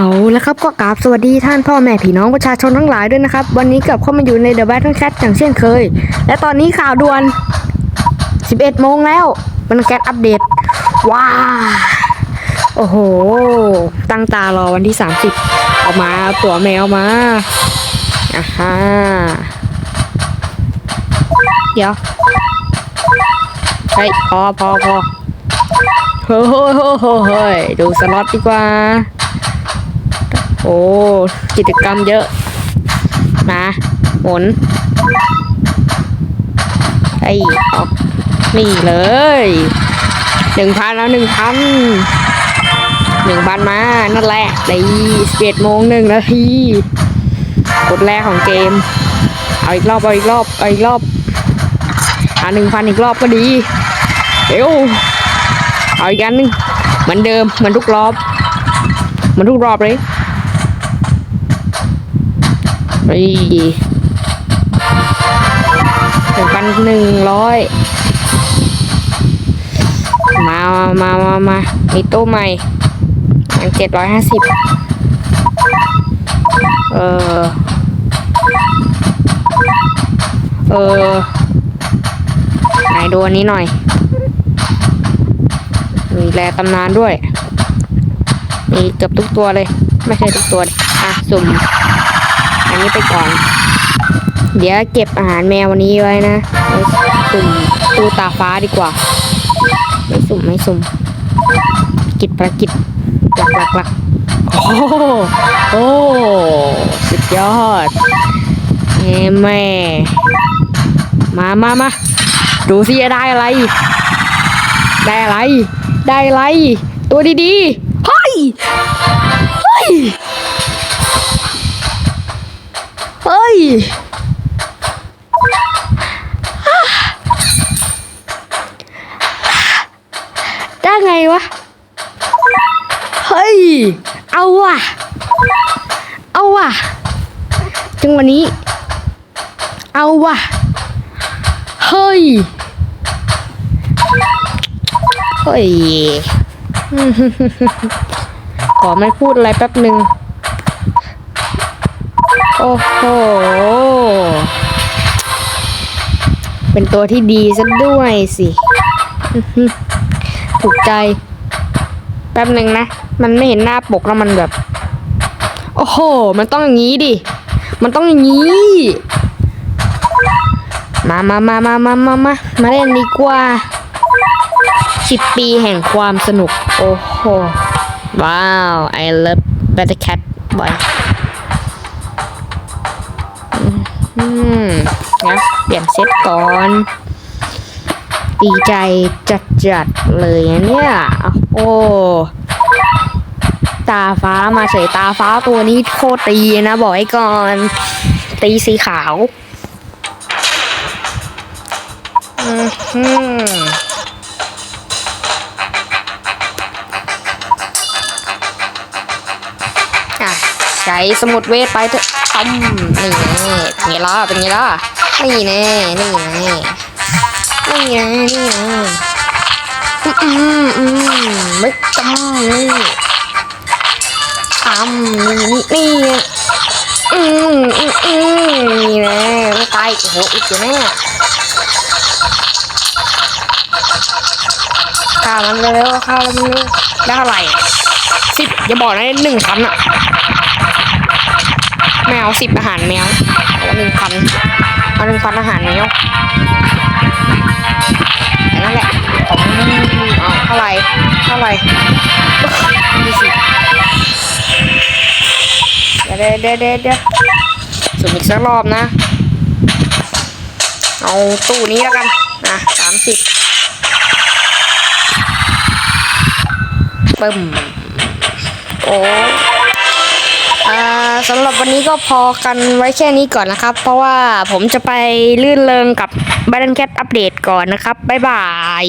เอาแล้วครับก็กราบสวัสดีท่านพ่อแม่พี่น้องประชาชนทั้งหลายด้วยนะครับ วันนี้กลับเข้ามาอยู่ใน The Battle Cat อย่างเช่นเคย และตอนนี้ข่าวด่วน 11 โมงแล้วมันแคทอัปเดต ว้า โอ้โห ตั้งตารอวันที่ 30ออกมาตัวแมวมาอ่าฮะเดี๋ยวเฮ้ยพอพอพอเฮ้ยเฮ้ยเฮ้ยดูสล็อตดีกว่า โอ้กิจกรรมเยอะ มาหมุนไอ้ออกนี่เลยหนึ่งพันแล้วหนึ่งพันหนึ่งพันมา นั่นแหละในสิบเอ็ดโมงหนึ่งนาทีกดแรกของเกม เอาอีกรอบเอาอีกรอบเอาอีกรอบอ่าหนึ่งพันอีกรอบก็ดีเร็วเอาอีกอันนึงเหมือนเดิมเหมือนทุกรอบเหมือนทุกรอบเลย ไปหนึ่งพันหนึ่งร้อยมามามามามีตู้ใหม่อันเจ็ดร้อยห้าสิบเออ เออ ไหนดูอันนี้หน่อย มีแรตำนานด้วย มีเกือบทุกตัวเลย ไม่ใช่ทุกตัวอะ สุ่ม นี้ไปก่อน เดี๋ยวเก็บอาหารแมววันนี้ไว้นะไปสุ่มตู้ตาฟ้าดีกว่า ไม่สุ่มไม่สุ่ม กิจภารกิจหลักหลักหลักโอ้โหโอ้สุดยอดแม่ มามามาดูสิจะได้อะไร ได้อะไร ได้อะไร ตัวดีๆเฮ้ย ได้ไงวะ เฮ้ย เอาว่ะ เอาว่ะ จังวันนี้ เอาว่ะ เฮ้ย เฮ้ย ขอไม่พูดอะไรแป๊บหนึ่ง โอ้โห เป็นตัวที่ดีซะด้วยสิ ถูกใจ แป๊บหนึ่งนะ มันไม่เห็นหน้าปกแล้วมันแบบ โอ้โห มันต้องอย่างนี้ดิ มันต้องอย่างนี้ มามามามามามามามาเล่นดีกว่าสิบปีแห่งความสนุก โอ้โห ว้าว I love Better Cat boy อืมนะเปลี่ยนเซตก่อน ดีใจจัดจัดๆเลยนเนี่ยโอ้ตาฟ้ามาเฉยตาฟ้าตัวนี้โคตรตีนะบอกให้ก่อน ตีสีขาว อืม สมุดเวทไปเถอะอืมนี่แน่เป็นไงล่ะเป็นไงล่ะนี่แน่นี่แน่นี่แน่นี่แน่อืมอืมอืมไม่จำนี่ทำนี่นี่นี่อืมอืมอืมนี่แน่ไม่ตายโอ้โหอีกอยู่แน่ฆ่ามันเร็วๆฆ่ามันเร็วได้เท่าไหร่สิบอย่าบอกนะหนึ่งพันอะ แมวสิบอาหารแมวเอาหนึ่งพันเอาหนึ่งพันอาหารแมวแต่นั่นแหละของเอาเท่าไหร่เท่าไหร่ยี่สิเดี๋ยวเดี๋ยวเดี๋ยวเดี๋ยวสุ่มอีกสักรอบนะ เอาตู้นี้แล้วกันนะสามสิบปึ้มโอ้ สำหรับวันนี้ก็พอกันไว้แค่นี้ก่อนนะครับ เพราะว่าผมจะไปลื่นเริงกับ b a t t l e Cat อัปเดตก่อนนะครับ บ๊ายบาย